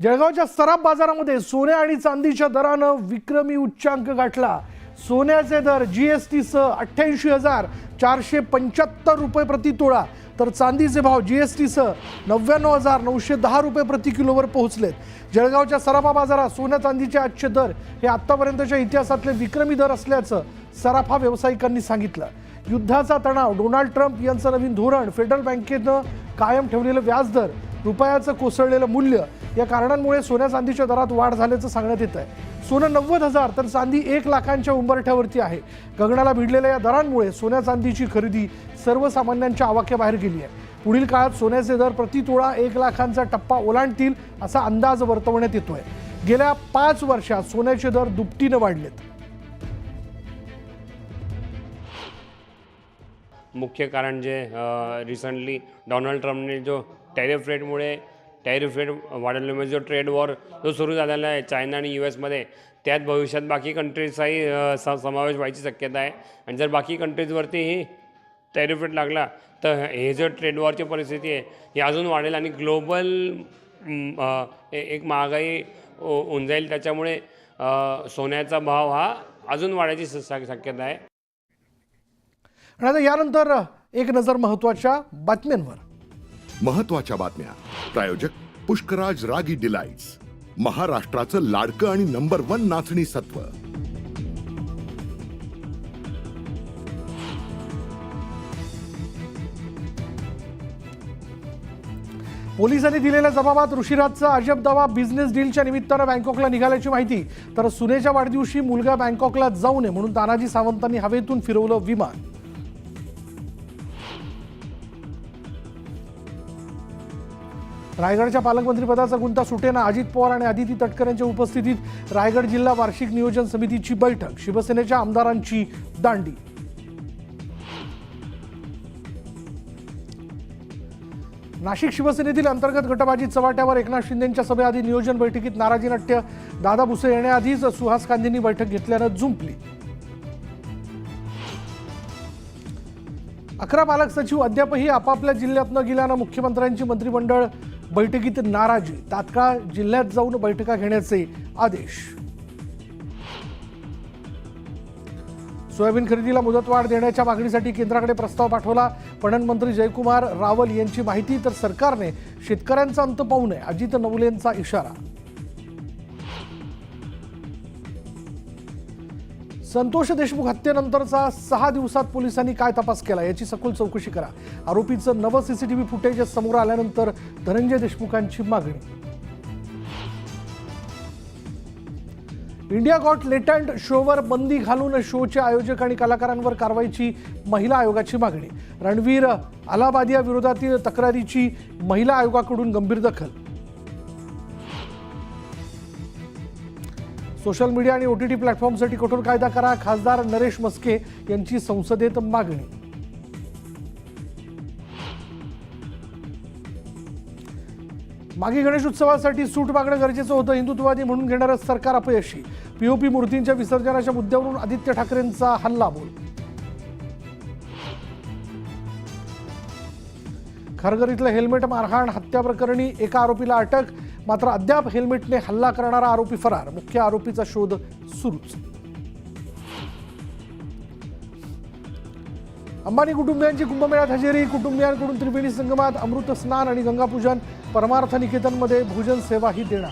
जळगावच्या सराफ बाजारामध्ये सोने आणि चांदीच्या दरानं विक्रमी उच्चांक गाठला. सोन्याचे दर जी एस टीसह अठ्ठ्याऐंशी हजार चारशे पंच्याहत्तर रुपये प्रति तोळा. तर चांदीचे भाव जी एस टीसह नव्याण्णव हजार नऊशे दहा रुपये प्रति किलोवर पोहोचलेत. जळगावच्या सराफा बाजारात सोन्या चांदीचे आजचे दर हे आत्तापर्यंतच्या इतिहासातले विक्रमी दर असल्याचं सराफा व्यावसायिकांनी सांगितलं. युद्धाचा तणाव डोनाल्ड ट्रम्प यांचं नवीन धोरण फेडरल बँकेनं कायम ठेवलेलं व्याजदर रुपयाचं कोसळलेलं मूल्य या कारणांमुळे सोन्या चांदीच्या दरात वाढ झाल्याचं सांगण्यात येत आहे सोनं नव्वद हजार तर चांदी एक लाखांच्या उंबरठ्यावरती आहे. गगनाला भिडलेल्या या दरांमुळे सोन्या चांदीची खरेदी सर्वसामान्यांच्या आवाक्याबाहेर गेली आहे. पुढील काळात सोन्याचे दर प्रति तोळा एक लाखांचा टप्पा ओलांडतील असा अंदाज वर्तवण्यात येतोय. गेल्या पाच वर्षात सोन्याचे दर दुपटीनं वाढलेत. मुख्य कारण जे रिसेंटली डोनाल्ड ट्रम्पने जो टॅरिफ रेटमुळे टॅरिफ रेट वाढवल्यामुळे म्हणजे जो ट्रेड वॉर जो सुरू झालेला आहे चायना आणि यू एसमध्ये त्यात भविष्यात बाकी कंट्रीजचाही स समावेश व्हायची शक्यता आहे. आणि जर बाकी कंट्रीजवरतीही टॅरिफ रेट लागला तर हे जे ट्रेड वॉरची परिस्थिती आहे ही अजून वाढेल आणि ग्लोबल एक महागाई उंजाईल. होऊन जाईल त्याच्यामुळे सोन्याचा भाव हा अजून वाढायची स- शक्यता आहे. आणि आता यानंतर एक नजर महत्त्वाच्या बातम्यांवर. महत्त्वाच्या बातम्या. प्रायोजक पुष्कराज रागी डिलाइट्स. महाराष्ट्राचं लाडकं आणि नंबर वन नाचणी सत्व. पोलिसांनी दिलेल्या जबाबात ऋषीराजचा अजब दावा बिझनेस डीलच्या निमित्तानं बँकॉकला निघाल्याची माहिती. तर सुनेच्या वाढदिवशी मुलगा बँकॉकला जाऊ नये म्हणून तानाजी सावंतांनी हवेतून फिरवलं विमान. रायगडच्या पालकमंत्रीपदाचा गुंता सुटेना अजित पवार आणि आदिती तटकर यांच्या उपस्थितीत रायगड जिल्हा वार्षिक नियोजन समितीची बैठक शिवसेनेच्या आमदारांची दांडी. नाशिक शिवसेनेतील अंतर्गत गटबाजी चव्हाट्यावर एकनाथ शिंदेंच्या सभेआधी नियोजन बैठकीत नाराजी नाट्य. दादा भुसे येण्याआधीच सुहास गांधींनी बैठक घेतल्यानं जुंपली. अकरा पालक सचिव अद्यापही आपापल्या जिल्ह्यात न गेल्यानं मुख्यमंत्र्यांची मंत्रिमंडळ बैठकीत नाराजी तात्काळ जिल्ह्यात जाऊन बैठका घेण्याचे आदेश. सोयाबीन खरेदीला मुदतवाढ देण्याच्या मागणीसाठी केंद्राकडे प्रस्ताव पाठवला. पणन मंत्री जयकुमार रावल यांची माहिती तर सरकारने शेतकऱ्यांचा अंत पाहू नये अजित नवलेंचा इशारा. संतोष देशमुख हत्येनंतरचा सहा दिवसात पोलिसांनी काय तपास केला याची सखोल चौकशी करा. आरोपीचं नवं सीसीटीव्ही फुटेज समोर आल्यानंतर धनंजय देशमुखांची मागणी. इंडिया गॉट लेटंट शोवर बंदी घालून शोच्या आयोजक आणि कलाकारांवर कारवाईची महिला आयोगाची मागणी. रणवीर अलाहाबादिया विरोधातील तक्रारीची महिला आयोगाकडून गंभीर दखल. सोशल मीडिया आणि ओ टी टी प्लॅटफॉर्मसाठी कठोर कायदा करा. खासदार नरेश मस्के यांची संसदेत मागणी. मागे गणेश उत्सवासाठी सूट मागणं गरजेचं होतं. हिंदुत्ववादी म्हणून घेणारं सरकार अपयशी. पीओपी मूर्तींच्या विसर्जनाच्या मुद्द्यावरून आदित्य ठाकरेंचा हल्ला बोल खारघर इथलं हेल्मेट मारहाण हत्या प्रकरणी एका आरोपीला अटक. मात्र अद्याप हेल्मेटने हल्ला करणारा आरोपी फरार. मुख्य आरोपीचा शोध सुरूच. अंबानी कुटुंबियांची कुंभमेळ्यात हजेरी. कुटुंबियांकडून त्रिवेणी संगमात अमृत स्नान आणि गंगापूजन. परमार्थ निकेतनमध्ये भोजन सेवाही देणार.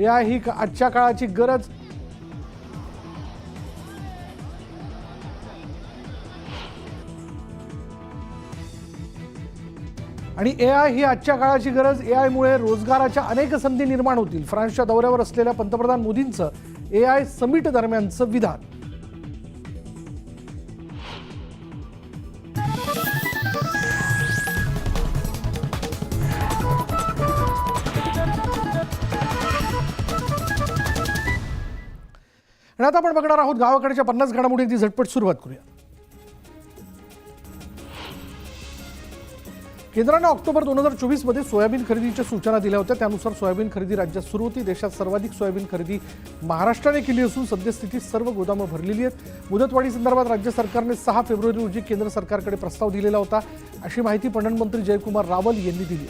या ही का- आजच्या काळाची गरज आणि ए आय ही आजच्या काळाची गरज. ए आयमुळे रोजगाराच्या अनेक संधी निर्माण होतील. फ्रान्सच्या दौऱ्यावर असलेल्या पंतप्रधान मोदींचं ए आय समिट दरम्यानचं विधान. आणि आता आपण बघणार आहोत गावाकडच्या पन्नास घडामोडींची झटपट सुरुवात करूया. केंद्राने ऑक्टोबर दोन हजार चोवीसमध्ये सोयाबीन खरेदीच्या सूचना दिल्या होत्या. त्यानुसार सोयाबीन खरेदी राज्यात सुरू होती. देशात सर्वाधिक सोयाबीन खरेदी महाराष्ट्राने केली असून सद्यस्थितीत सर्व गोदामं भरलेली आहेत. मुदतवाढी संदर्भात राज्य सरकारने सहा फेब्रुवारी रोजी केंद्र सरकारकडे प्रस्ताव दिलेला होता. अशी माहिती पणन मंत्री जयकुमार रावल यांनी दिली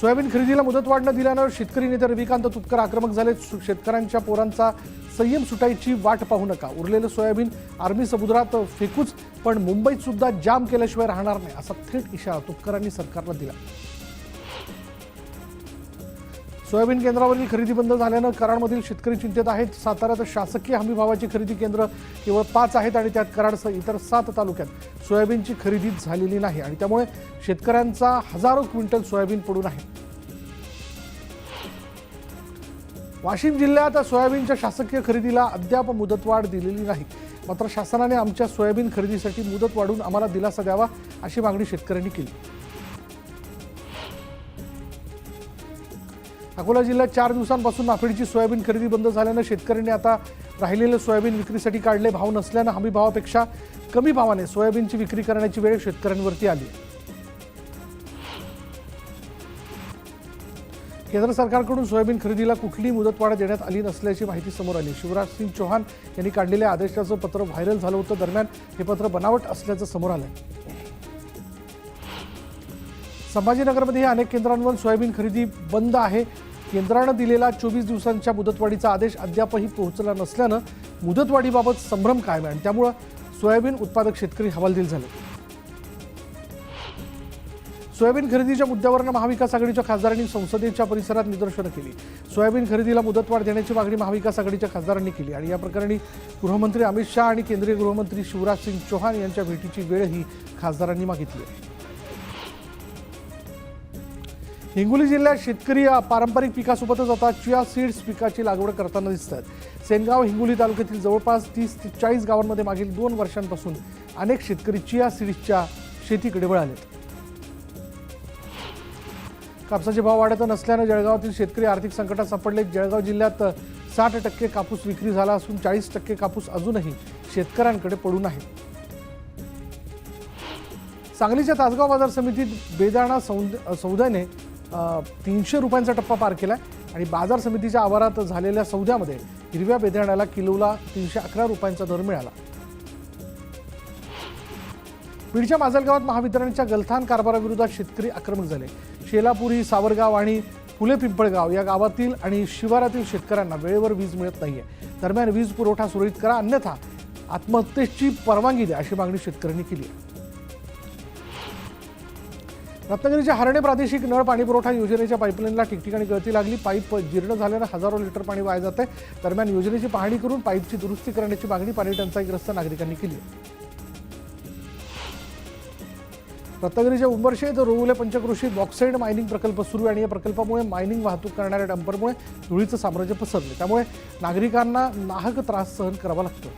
सोयाबीन खरेदीला मुदतवाढ न दिल्यानं शेतकरी नेते रविकांत तुपकर आक्रमक झाले. शेतकऱ्यांच्या पोरांचा संयम सुटायची वाट पाहू नका. उरलेलं सोयाबीन आर्मी समुद्रात फेकूच पण मुंबईत सुद्धा जाम केल्याशिवाय राहणार नाही असा थेट इशारा तुपकरांनी सरकारला दिला. सोयाबीन केंद्रावरील खरेदी बंद झाल्यानं कराडमधील शेतकरी चिंतेत आहेत. साताऱ्यात शासकीय हमीभावाची खरेदी केंद्र केवळ पाच आहेत आणि त्यात कराडसह इतर सात तालुक्यात सोयाबीनची खरेदी झालेली नाही आणि त्यामुळे शेतकऱ्यांचा हजारो क्विंटल सोयाबीन पडून आहे. वाशिम जिल्ह्यात सोयाबीनच्या शासकीय खरेदीला अद्याप मुदतवाढ दिलेली नाही. मात्र शासनाने आमच्या सोयाबीन खरेदीसाठी मुदत वाढून आम्हाला दिलासा द्यावा अशी मागणी शेतकऱ्यांनी केली. अकोला जिल्ह्यात चार दिवसांपासून नाफेडची सोयाबीन खरेदी बंद झाल्यानं शेतकऱ्यांनी आता राहिलेलं सोयाबीन विक्रीसाठी काढले भाव नसल्यानं हमी भावापेक्षा कमी भावाने सोयाबीनची विक्री करण्याची वेळ शेतकऱ्यांवरती आली. केंद्र सरकारकडून सोयाबीन खरेदीला कुठलीही मुदतवाढ देण्यात आली नसल्याची माहिती समोर आली. शिवराज सिंग चौहान यांनी काढलेल्या आदेशाचं पत्र व्हायरल झालं होतं. दरम्यान हे पत्र बनावट असल्याचं समोर आलं संभाजीनगरमध्ये अनेक केंद्रांवर सोयाबीन खरेदी बंद आहे. केंद्रानं दिलेला चोवीस दिवसांच्या मुदतवाढीचा आदेश अद्यापही पोहोचला नसल्यानं मुदतवाढीबाबत संभ्रम कायम आहे आणि त्यामुळं सोयाबीन उत्पादक शेतकरी हवालदिल झाले. सोयाबीन खरेदीच्या मुद्द्यावरनं महाविकास आघाडीच्या खासदारांनी संसदेच्या परिसरात निदर्शनं केली. सोयाबीन खरेदीला मुदतवाढ देण्याची मागणी महाविकास आघाडीच्या खासदारांनी केली आणि या प्रकरणी गृहमंत्री अमित शहा आणि केंद्रीय गृहमंत्री शिवराज सिंग चौहान यांच्या भेटीची वेळही खासदारांनी मागितली आहे. हिंगोली जिल्ह्यात शेतकरी या पारंपरिक पिकासोबतच आता चिया सीड्स पिकाची लागवड करताना दिसतात. सेनगाव हिंगोली तालुक्यातील जवळपास तीस ते चाळीस गावांमध्ये मागील दोन वर्षांपासून अनेक शेतकरी चिया सीड्सच्या शेतीकडे वळालेत. कापसाचे भाव वाढत नसल्यानं जळगावातील शेतकरी आर्थिक संकटात सापडले. जळगाव जिल्ह्यात साठ टक्के कापूस विक्री झाला असून चाळीस टक्के कापूस अजूनही शेतकऱ्यांकडे पडून आहे. सांगलीच्या तासगाव बाजार समितीत बेदाणा सौद सौद्याने तीनशे रुपयांचा टप्पा पार केला आणि बाजार समितीच्या आवारात झालेल्या सौद्यामध्ये हिरव्या बेदाण्याला किलोला तीनशे अकरा रुपयांचा दर मिळाला. बीडच्या माजलगावात महावितरणच्या गलथान कारभाराविरोधात शेतकरी आक्रमक झाले. शेलापुरी सावरगाव आणि फुले पिंपळगाव या गावातील आणि शिवारातील शेतकऱ्यांना वेळेवर वीज मिळत नाहीये. दरम्यान वीज पुरवठा सुरळीत करा अन्यथा आत्महत्येची परवानगी द्या अशी मागणी शेतकऱ्यांनी केली आहे. रत्नागिरीच्या हरणे प्रादेशिक नळ पाणी पुरवठा योजनेच्या पाईपलाईनला ठिकठिकाणी गळती लागली. पाईप जीर्ण झाल्यानं हजारो लिटर पाणी वाया जाते दरम्यान योजनेची पाहणी करून पाईपची दुरुस्ती करण्याची मागणी पाणी टंचाईग्रस्त नागरिकांनी केली आहे. रत्नागिरीच्या उंबरशेत रोवले पंचक्रोशीत बॉक्साईड मायनिंग प्रकल्प सुरू आहे आणि या प्रकल्पामुळे मायनिंग वाहतूक करणाऱ्या डंपरमुळे धुळीचं साम्राज्य पसरले. त्यामुळे नागरिकांना नाहक त्रास सहन करावा लागतो.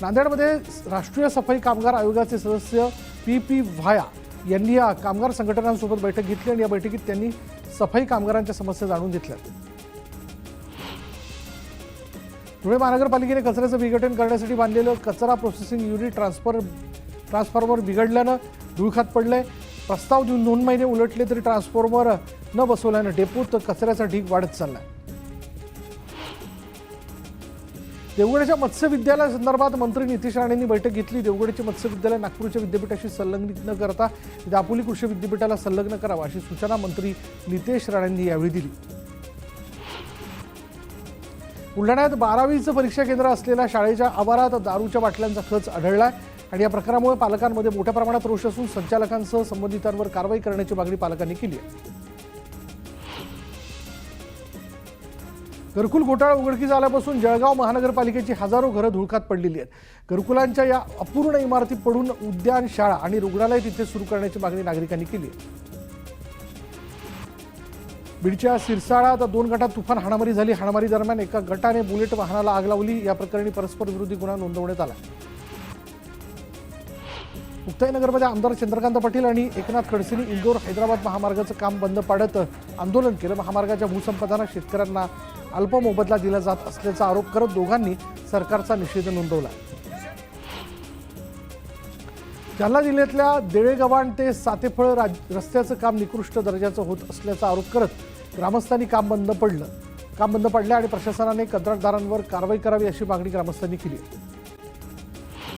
नांदेडमध्ये राष्ट्रीय सफाई कामगार आयोगाचे सदस्य पी पी व्हाया यांनी या कामगार संघटनांसोबत बैठक घेतली आणि या बैठकीत त्यांनी सफाई कामगारांच्या समस्या जाणून घेतल्या. धुळे महानगरपालिकेने कचऱ्याचं विघटन करण्यासाठी बांधलेलं कचरा प्रोसेसिंग युनिट ट्रान्सफर ट्रान्सफॉर्मर बिघडल्यानं धुळखात पडलंय. प्रस्ताव देऊन दोन महिने उलटले तरी ट्रान्सफॉर्मर न बसवल्यानं डेपोत कचऱ्याचा ढीग वाढत चाललाय. देवगडच्या मत्स्य विद्यालयासंदर्भात मंत्री नितीश राणेंनी बैठक घेतली. देवगडचे मत्स्य विद्यालय नागपूरच्या विद्यापीठाशी संलग्नित न करता दापोली कृषी विद्यापीठाला संलग्न करावा अशी सूचना मंत्री नितेश राणेंनी यावेळी दिली. बुलढाण्यात बारावीचं परीक्षा केंद्र असलेल्या शाळेच्या आवारात दारूच्या बाटल्यांचा खच आहे आणि या प्रकारामुळे पालकांमध्ये मोठ्या प्रमाणात रोष असून संचालकांसह संबंधितांवर कारवाई करण्याची मागणी पालकांनी केली आहे. घरकुल घोटाळा उघडकीस आल्यापासून जळगाव महानगरपालिकेची हजारो घरं धुळकात पडलेली आहेत. घरकुलांच्या या अपूर्ण इमारती पडून उद्यान शाळा आणि रुग्णालय तिथे सुरू करण्याची मागणी नागरिकांनी केली आहे. बीडच्या सिरसाळात दोन गटात तुफान हाणामारी झाली. हाणामारी दरम्यान एका गटाने बुलेट वाहनाला आग लावली. या प्रकरणी परस्पर विरोधी गुन्हा नोंदवण्यात आला. मुक्ताईनगरमध्ये आमदार चंद्रकांत पाटील आणि एकनाथ खडसेंनी इंदोर हैदराबाद महामार्गाचं काम बंद पाडत आंदोलन केलं. महामार्गाच्या भूसंपादनात शेतकऱ्यांना अल्प मोबदला दिला जात असल्याचा आरोप करत दोघांनी सरकारचा निषेध नोंदवला. जालना जिल्ह्यातल्या देळेगव्हाण ते सातेफळ राज रस्त्याचं काम निकृष्ट दर्जाचं होत असल्याचा आरोप करत ग्रामस्थांनी काम बंद पडलं. काम बंद पडलं आणि प्रशासनाने कंत्राटदारांवर कारवाई करावी अशी मागणी ग्रामस्थांनी केली. आहे